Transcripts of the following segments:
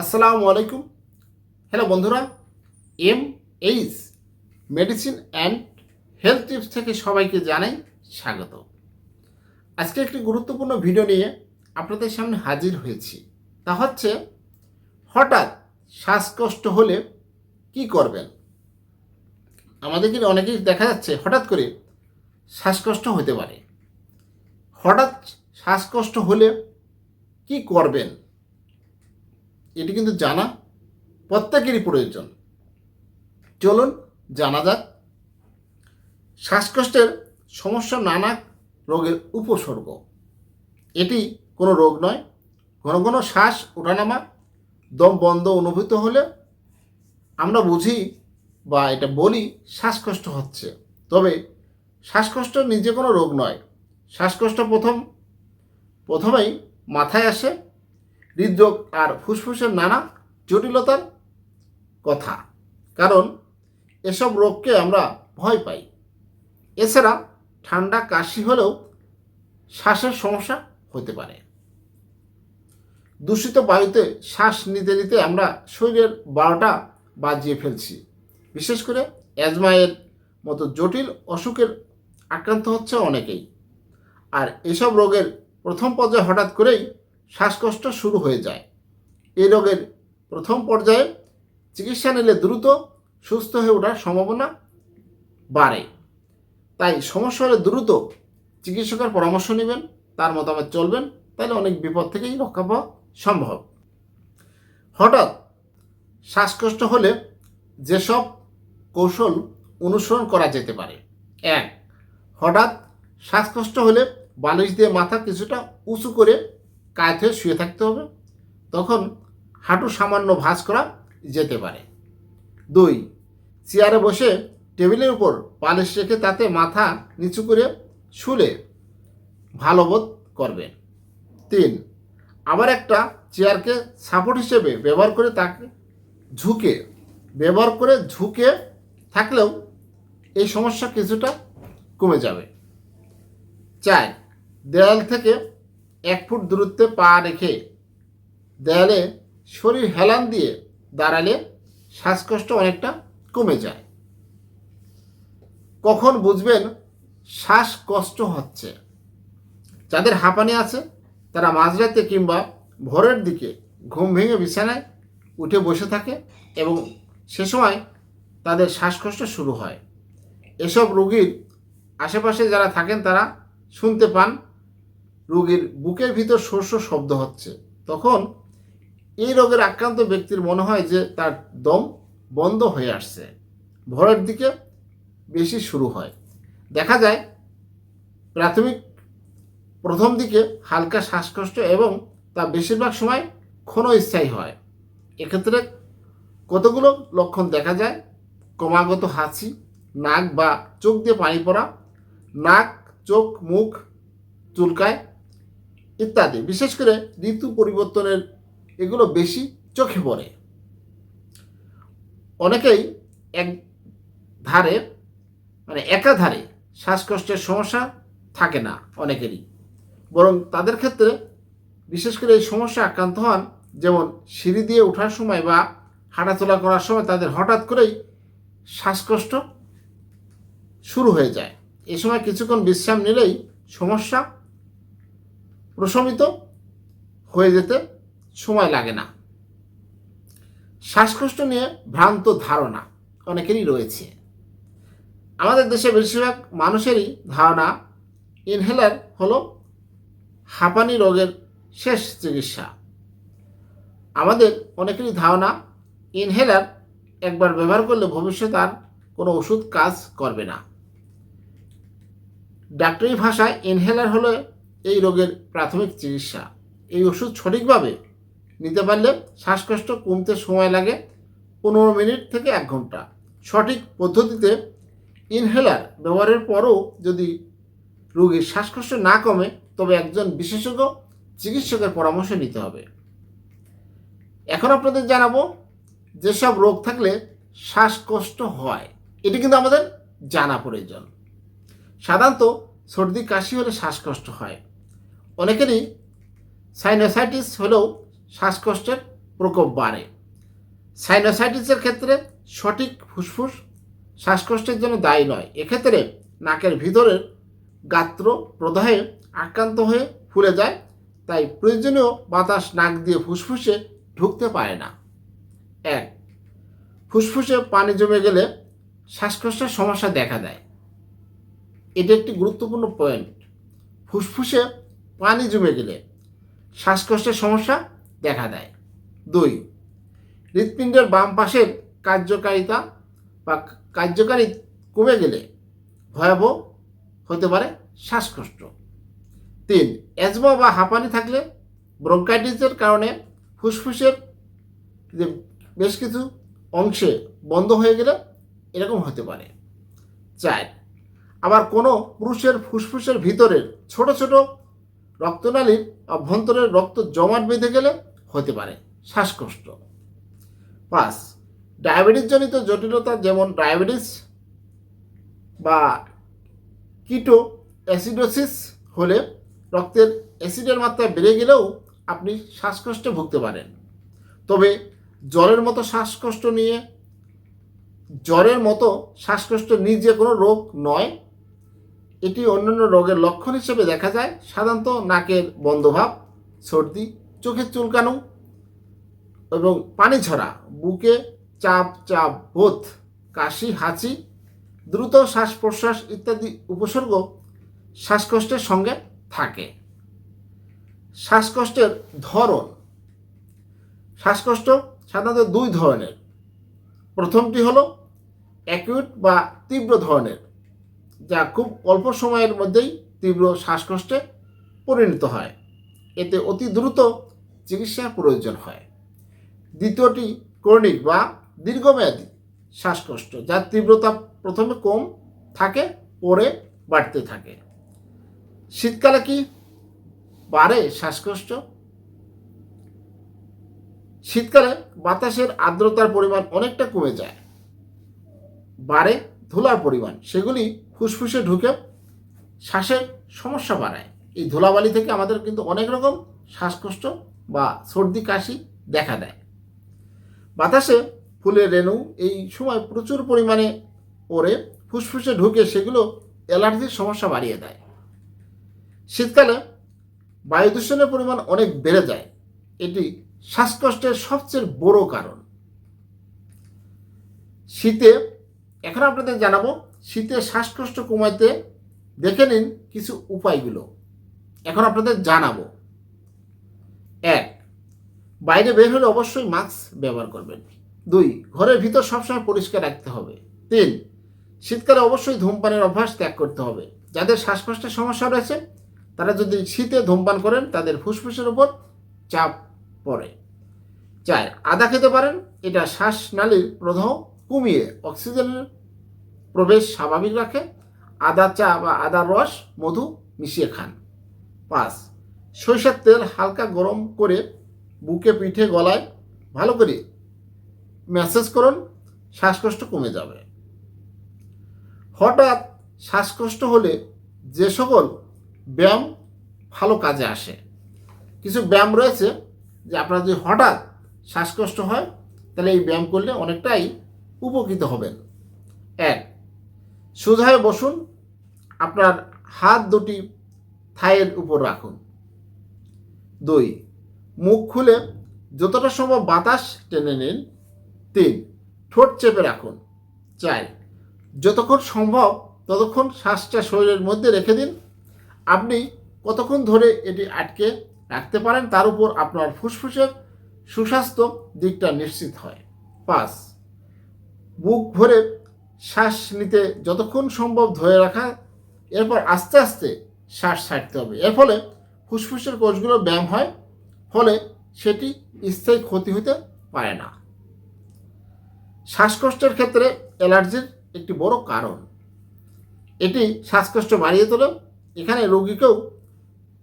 আসসালামু আলাইকুম। হ্যালো বন্ধুরা, M H medicine and health tips থেকে সবাইকে জানাই স্বাগত। আজকে একটি গুরুত্বপূর্ণ ভিডিও নিয়ে আপনাদের সামনে হাজির হয়েছি। তা হচ্ছে, হঠাৎ শ্বাসকষ্ট হলে কি করবেন? আমাদের কিন্তু অনেকেই দেখা যাচ্ছে, হঠাৎ করে শ্বাসকষ্ট হতে পারে। হঠাৎ শ্বাসকষ্ট হলে কি করবেন? এটি কিন্তু জানা প্রত্যেকেরই প্রয়োজন। চলুন জানা যাক, শ্বাসকষ্টের সমস্যা নানা রোগের উপসর্গ। এটি কোনো রোগ নয়, ঘন ঘন শ্বাস ওঠানামা, দম বন্ধ অনুভূত হলে আমরা বুঝি বা এটা বলি শ্বাসকষ্ট হচ্ছে। তবে শ্বাসকষ্ট নিজে কোনো রোগ নয়, শ্বাসকষ্ট প্রথম, প্রথমেই মাথায় আসে হৃদরোগ আর ফুসফুসের নানা জটিলতার কথা। কারণ এসব রোগকে আমরা ভয় পাই। এছাড়া ঠান্ডা, কাশি হলেও শ্বাসের সমস্যা হতে পারে। দূষিত বায়ুতে শ্বাস নিতে নিতে আমরা শরীরের বারোটা বাজিয়ে ফেলছি। বিশেষ করে অ্যাজমায়ের মতো জটিল অসুখের আক্রান্ত হচ্ছে অনেকেই। আর এসব রোগের প্রথম পর্যায়ে হঠাৎ করেই শ্বাসকষ্ট শুরু হয়ে যায়। এই রোগের প্রথম পর্যায়ে চিকিৎসা নিলে দ্রুত সুস্থ হয়ে ওঠার সম্ভাবনা বাড়ে। তাই সমস্যা হলে দ্রুত চিকিৎসকের পরামর্শ নেবেন, তার মতামত চলবেন, তাহলে অনেক বিপদ থেকেই রক্ষা পাওয়া সম্ভব। হঠাৎ শ্বাসকষ্ট হলে যেসব কৌশল অনুসরণ করা যেতে পারে। এক, হঠাৎ শ্বাসকষ্ট হলে বালিশ দিয়ে মাথা কিছুটা উঁচু করে কায়ত শুয়ে থাকতে হবে। তখন হাঁটু সামান্য ভাঁজ করা যেতে পারে। দুই, চেয়ারে বসে টেবিলের উপর পালিশ রেখে তাতে মাথা নিচু করে শুলে ভালো বোধ করবে তিন, আবার একটা চেয়ারকে সাপোর্ট হিসেবে ব্যবহার করে তাকে ঝুঁকে, ব্যবহার করে ঝুঁকে থাকলেও এই সমস্যা কিছুটা কমে যাবে। চার, দেয়াল থেকে এক ফুট দূরত্বে পা রেখে দেয়ালে শরীর হেলান দিয়ে দাঁড়ালে শ্বাসকষ্ট অনেকটা কমে যায়। কখন বুঝবেন শ্বাসকষ্ট হচ্ছে? যাদের হাঁপানি আছে, তারা মাঝরাতে কিংবা ভোরের দিকে ঘুম ভেঙে বিছানায় উঠে বসে থাকে এবং সে সময় তাদের শ্বাসকষ্ট শুরু হয়। এসব রোগীর আশেপাশে যারা থাকেন, তারা শুনতে পান রোগীর বুকের ভিতর শস্য শব্দ হচ্ছে। তখন এই রোগের আক্রান্ত ব্যক্তির মনে হয় যে তার দম বন্ধ হয়ে আসছে। ভোরের দিকে বেশি শুরু হয়। দেখা যায় প্রাথমিক প্রথম দিকে হালকা শ্বাসকষ্ট এবং তা বেশিরভাগ সময় ক্ষণস্থায়ী হয়। এক্ষেত্রে কতগুলো লক্ষণ দেখা যায়? ক্রমাগত হাঁচি, নাক বা চোখ দিয়ে পানি পড়া, নাক, চোখ, মুখ চুলকায় ইত্যাদি। বিশেষ করে ঋতু পরিবর্তনের এগুলো বেশি চোখে পড়ে। অনেকেই এক ধারে মানে একাধারে শ্বাসকষ্টের সমস্যা থাকে না অনেকেরই। বরং তাদের ক্ষেত্রে বিশেষ করে এই সমস্যা আক্রান্ত হন, যেমন সিঁড়ি দিয়ে ওঠার সময় বা হাঁটাচলা করার সময় তাদের হঠাৎ করেই শ্বাসকষ্ট শুরু হয়ে যায়। এ সময় কিছুক্ষণ বিশ্রাম নিলেই সমস্যা প্রশমিত হয়ে যেতে সময় লাগে না। শ্বাসকষ্ট নিয়ে ভ্রান্ত ধারণা অনেকেরই রয়েছে। আমাদের দেশে বেশিরভাগ মানুষেরই ধারণা ইনহেলার হলো হাঁপানি রোগের শেষ চিকিৎসা। আমাদের অনেকেরই ধারণা ইনহেলার একবার ব্যবহার করলে ভবিষ্যতে আর কোনো ওষুধ কাজ করবে না। ডাক্তারি ভাষায় ইনহেলার হলো এই রোগের প্রাথমিক চিকিৎসা। এই ওষুধ সঠিকভাবে নিতে পারলে শ্বাসকষ্ট কমতে সময় লাগে পনেরো মিনিট থেকে এক ঘণ্টা। সঠিক পদ্ধতিতে ইনহেলার ব্যবহারের পরও যদি রোগীর শ্বাসকষ্ট না কমে, তবে একজন বিশেষজ্ঞ চিকিৎসকের পরামর্শ নিতে হবে। এখন আপনাদের জানাব যেসব রোগ থাকলে শ্বাসকষ্ট হয়, এটি কিন্তু আমাদের জানা প্রয়োজন। সাধারণত সর্দি, কাশি হলে শ্বাসকষ্ট হয়। অনেকেরই সাইনোসাইটিস হলেও শ্বাসকষ্টের প্রকোপ বাড়ে। সাইনোসাইটিসের ক্ষেত্রে সঠিক ফুসফুস শ্বাসকষ্টের জন্য দায়ী নয়। এক্ষেত্রে নাকের ভিতরের গাত্র প্রদাহে আক্রান্ত হয়ে ফুলে যায়, তাই প্রয়োজনীয় বাতাস নাক দিয়ে ফুসফুসে ঢুকতে পারে না। এক, ফুসফুসে পানি জমে গেলে শ্বাসকষ্টের সমস্যা দেখা দেয়। এটি একটি গুরুত্বপূর্ণ পয়েন্ট ফুসফুসে পানি জমে গেলে শ্বাসকষ্টের সমস্যা দেখা দেয়। দুই, হৃৎপিণ্ডের বাম পাশের কার্যকারিতা বা কার্যকারী কমে গেলে ভয়াবহ হতে পারে শ্বাসকষ্ট। তিন অ্যাজমা বা হাঁপানি থাকলে ব্রঙ্কাইটিসের কারণে ফুসফুসের যে বেশ কিছু অংশে বন্ধ হয়ে গেলে এরকম হতে পারে। চার, আবার কোনো পুরুষের ফুসফুসের ভিতরের ছোট ছোট রক্তনালীর অভ্যন্তরের রক্ত জমাট বেঁধে গেলে হতে পারে শ্বাসকষ্ট। পাঁচ, ডায়াবেটিসজনিত জটিলতা যেমন ডায়াবেটিস বা কিটো অ্যাসিডোসিস হলে রক্তের অ্যাসিডের মাত্রা বেড়ে গেলেও আপনি শ্বাসকষ্টে ভুগতে পারেন। তবে জ্বরের মতো শ্বাসকষ্ট নিয়ে, জ্বরের মতো শ্বাসকষ্ট নিজে কোনো রোগ নয় এটি অন্যান্য রোগের লক্ষণ হিসেবে দেখা যায়। সাধারণত নাকের বন্ধভাব, সর্দি, চোখের চুলকানো এবং পানি ঝরা, বুকে চাপ চাপ বোধ, কাশি, হাঁচি, দ্রুত শ্বাস প্রশ্বাস ইত্যাদি উপসর্গ শ্বাসকষ্টের সঙ্গে থাকে। শ্বাসকষ্টের ধরন। শ্বাসকষ্ট সাধারণত দুই ধরনের। প্রথমটি হলো অ্যাকিউট বা তীব্র ধরনের। যা খুব অল্প সময়ের মধ্যেই তীব্র শ্বাসকষ্টে পরিণত হয়। এতে অতি দ্রুত চিকিৎসা প্রয়োজন হয়। দ্বিতীয়টি ক্রনিক বা দীর্ঘমেয়াদী শ্বাসকষ্ট যার তীব্রতা প্রথমে কম থাকে, পরে বাড়তে থাকে। শীতকালে কি বাড়ে শ্বাসকষ্ট? শীতকালে বাতাসের আর্দ্রতার পরিমাণ অনেকটা কমে যায়। বাড়ে ধুলার পরিমাণ, সেগুলি ফুসফুসে ঢুকে শ্বাসের সমস্যা বাড়ায়। এই ধুলাবালি থেকে আমাদের কিন্তু অনেক রকম শ্বাসকষ্ট বা সর্দি কাশি দেখা দেয়। বাতাসে ফুলের রেণু, এই সময় প্রচুর পরিমাণে পরে ফুসফুসে ঢুকে সেগুলো অ্যালার্জির সমস্যা বাড়িয়ে দেয়। শীতকালে বায়ু দূষণের পরিমাণ অনেক বেড়ে যায়। এটি শ্বাসকষ্টের সবচেয়ে বড় কারণ। শীতে এখন আপনাদের জানাব, শীতে শ্বাসকষ্ট কমাইতে দেখে নিন কিছু উপায়গুলো। এখন আপনাদের জানাব। এক, বাইরে বের হলে অবশ্যই মাস্ক ব্যবহার করবেন। দুই, ঘরের ভিতর সবসময় পরিষ্কার রাখতে হবে। তিন, শীতকালে অবশ্যই ধূমপানের অভ্যাস ত্যাগ করতে হবে। যাদের শ্বাসকষ্টের সমস্যা রয়েছে, তারা যদি শীতে ধূমপান করেন, তাদের ফুসফুসের উপর চাপ পড়ে। চার, আদা খেতে পারেন, এটা শ্বাসনালীর প্রদাহ কমিয়ে অক্সিজেনের প্রবেশ স্বাভাবিক রাখে, আদা চা বা আদার রস, মধু মিশিয়ে খান। পাঁচ, সরিষার তেল হালকা গরম করে বুকে, পিঠে, গলায় ভালো করে ম্যাসেজ করুন, শ্বাসকষ্ট কমে যাবে। হঠাৎ শ্বাসকষ্ট হলে যে সকল ব্যায়াম ভালো কাজে আসে। কিছু ব্যায়াম রয়েছে যে আপনার যদি হঠাৎ শ্বাসকষ্ট হয়, তাহলে এই ব্যায়াম করলে অনেকটাই উপকৃত হবেন। এক সোজা হয়ে বসুন, আপনার হাত দুটি থায়ের উপর রাখুন। দুই, মুখ খুলে যতটা সম্ভব বাতাস টেনে নিন। তিন, ঠোঁট চেপে রাখুন। চার, যতক্ষণ সম্ভব ততক্ষণ শ্বাসটা শরীরের মধ্যে রেখে দিন। আপনি কতক্ষণ ধরে এটি আটকে রাখতে পারেন তার উপর আপনার ফুসফুসের সুস্বাস্থ্য দিকটা নিশ্চিত হয়। পাঁচ বুক ভরে শ্বাস নিতে যতক্ষণ সম্ভব ধরে রাখা, এরপর আস্তে আস্তে শ্বাস ছাড়তে হবে। এর ফলে ফুসফুসের কোষগুলো ব্যায়াম হয়, ফলে সেটি স্থায়ী ক্ষতি হতে পারে না। শ্বাসকষ্টের ক্ষেত্রে অ্যালার্জির একটি বড় কারণ। এটি শ্বাসকষ্ট বাড়িয়ে তোলে। এখানে রোগীকেও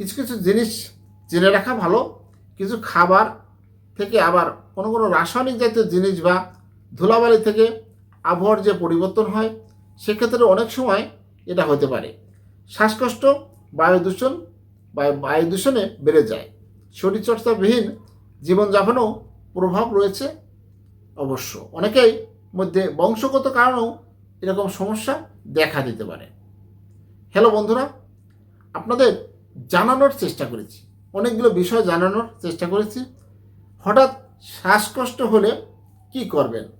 কিছু কিছু জিনিস জেনে রাখা ভালো। কিছু খাবার থেকে আবার কোনো কোনো রাসায়নিক জাতীয় জিনিস বা ধুলাবালি থেকে আবহাওয়ার যে পরিবর্তন হয়, সেক্ষেত্রে অনেক সময় এটা হতে পারে। শ্বাসকষ্ট, বায়ু দূষণ, বা বায়ু দূষণে বেড়ে যায়। শরীরচর্চাবিহীন জীবনযাপনেও প্রভাব রয়েছে অবশ্য। অনেকেই মধ্যে বংশগত কারণেও এরকম সমস্যা দেখা দিতে পারে। হ্যালো বন্ধুরা, আপনাদের জানানোর চেষ্টা করেছি। অনেকগুলো বিষয় জানানোর চেষ্টা করেছি। হঠাৎ শ্বাসকষ্ট হলে কি করবেন?